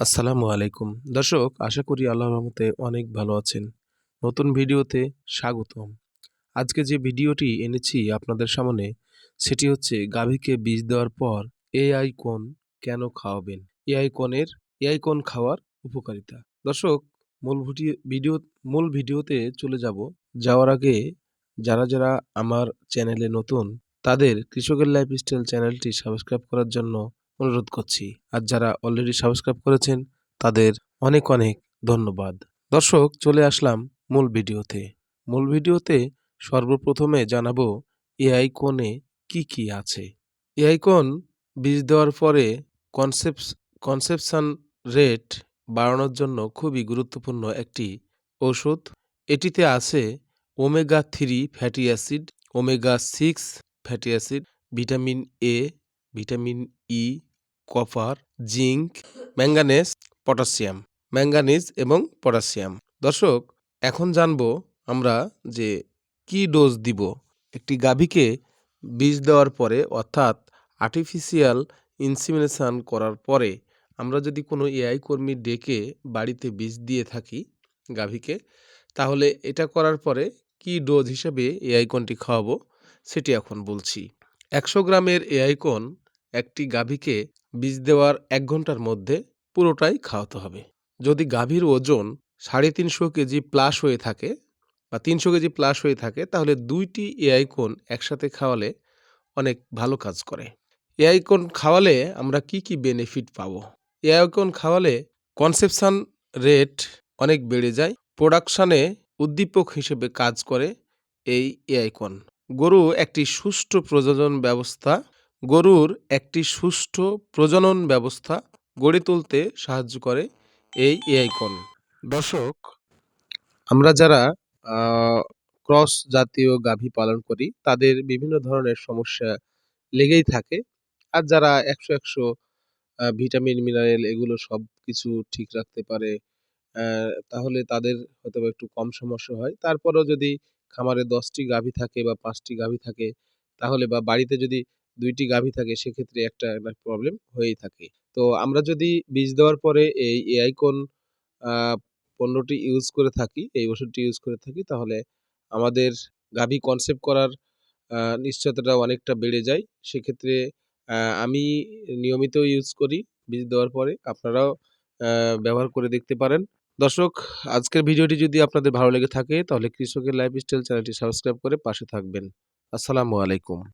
আসসালামু আলাইকুম। দর্শক, আশা করি আল্লাহ রহমতে অনেক ভালো আছেন। নতুন ভিডিওতে স্বাগতম। আজকে যে ভিডিওটি এনেছি আপনাদের সামনে, সেটি হচ্ছে গাভীকে বীজ দেওয়ার পর এআই কোন কেন খাওয়াবেন? এআই কোনের, এআই কোন খাওয়ার উপকারিতা? দর্শক, মূল ভিডিও, মূল ভিডিওতে চলে যাব। যাওয়ার আগে যারা যারা আমার চ্যানেলে নতুন, তাদের কৃষকের লাইফস্টাইল চ্যানেলটি সাবস্ক্রাইব করার জন্য অনুরোধ করছি। আর যারা অলরেডি সাবস্ক্রাইব করেছেন, তাদের অনেক অনেক ধন্যবাদ। দর্শক, চলে আসলাম মূল ভিডিওতে। মূল ভিডিওতে সর্বপ্রথমে জানাব এআই কোণে কি কি আছে। এআই কোণ বীজ দেওয়ার পরে কনসেপস কনসেপশন রেট বাড়ানোর জন্য খুবই গুরুত্বপূর্ণ একটি ওষুধ এটিতে আছে omega three fatty acid omega six fatty acid vitamin A vitamin E copper zinc manganese potassium manganese এবং পটাশিয়াম দর্শক, এখন জানব আমরা যে কি ডোজ দিব। একটি গাভীকে বীজ দেওয়ার পরে, অর্থাৎ আর্টিফিশিয়াল ইনসিমিনেশান করার পরে, আমরা যদি কোনো এআই কর্মী ডেকে বাড়িতে বীজ দিয়ে থাকি গাভীকে, তাহলে এটা করার পরে কি ডোজ হিসেবে এআইকনটি খাওয়াবো, সেটি এখন বলছি। একশো গ্রামের এআই কোন একটি গাভীকে বীজ দেওয়ার এক ঘণ্টার মধ্যে পুরোটাই খাওয়াতে হবে। যদি গাভীর ওজন সাড়ে তিনশো কেজি প্লাস হয়ে থাকে বা তিনশো কেজি প্লাস হয়ে থাকে, তাহলে দুইটি এআই কোন একসাথে খাওয়ালে অনেক ভালো কাজ করে। এআই কোন খাওয়ালে আমরা কি কি বেনিফিট পাবো? এআই কোন খাওয়ালে কনসেপশন রেট অনেক বেড়ে যায় প্রোডাকশানে উদ্দীপক হিসেবে কাজ করে এই এআই কোন গরু একটি সুষ্ঠু প্রজনন ব্যবস্থা গরুর একটি সুষ্ঠু প্রজনন ব্যবস্থা গড়ে তুলতে সাহায্য করে এই এআইকন দর্শক, আমরা যারা ক্রস জাতীয় গাভী পালন করি, তাদের বিভিন্ন ধরনের সমস্যা লেগেই থাকে। আর যারা একশো একশো ভিটামিন, মিনারেল এগুলো সব কিছু ঠিক রাখতে পারে তাহলে তাদের হয়তো একটু কম সমস্যা হয়। তারপরেও যদি খামারে দশটি গাভী থাকে বা পাঁচটি গাভী থাকে, তাহলে বা বাড়িতে যদি দুইটি গাভী থাকে, সেক্ষেত্রে একটা প্রবলেম হয়েই থাকে। তো আমরা যদি বীজ দেওয়ার পরে এই এআইকন পণ্যটি ইউজ করে থাকি, এই ওষুধটি ইউজ করে থাকি, তাহলে আমাদের গাভী কনসেপ্ট করার নিশ্চয়তাটা অনেকটা বেড়ে যায়। সেক্ষেত্রে আমি নিয়মিত ইউজ করি বীজ দেওয়ার পরে। আপনারাও ব্যবহার করে দেখতে পারেন। দর্শক, আজকের ভিডিওটি যদি আপনাদের ভালো লেগে থাকে, তাহলে কৃষকের লাইফস্টাইল চ্যানেলটি সাবস্ক্রাইব করে পাশে থাকবেন। আসসালামু আলাইকুম।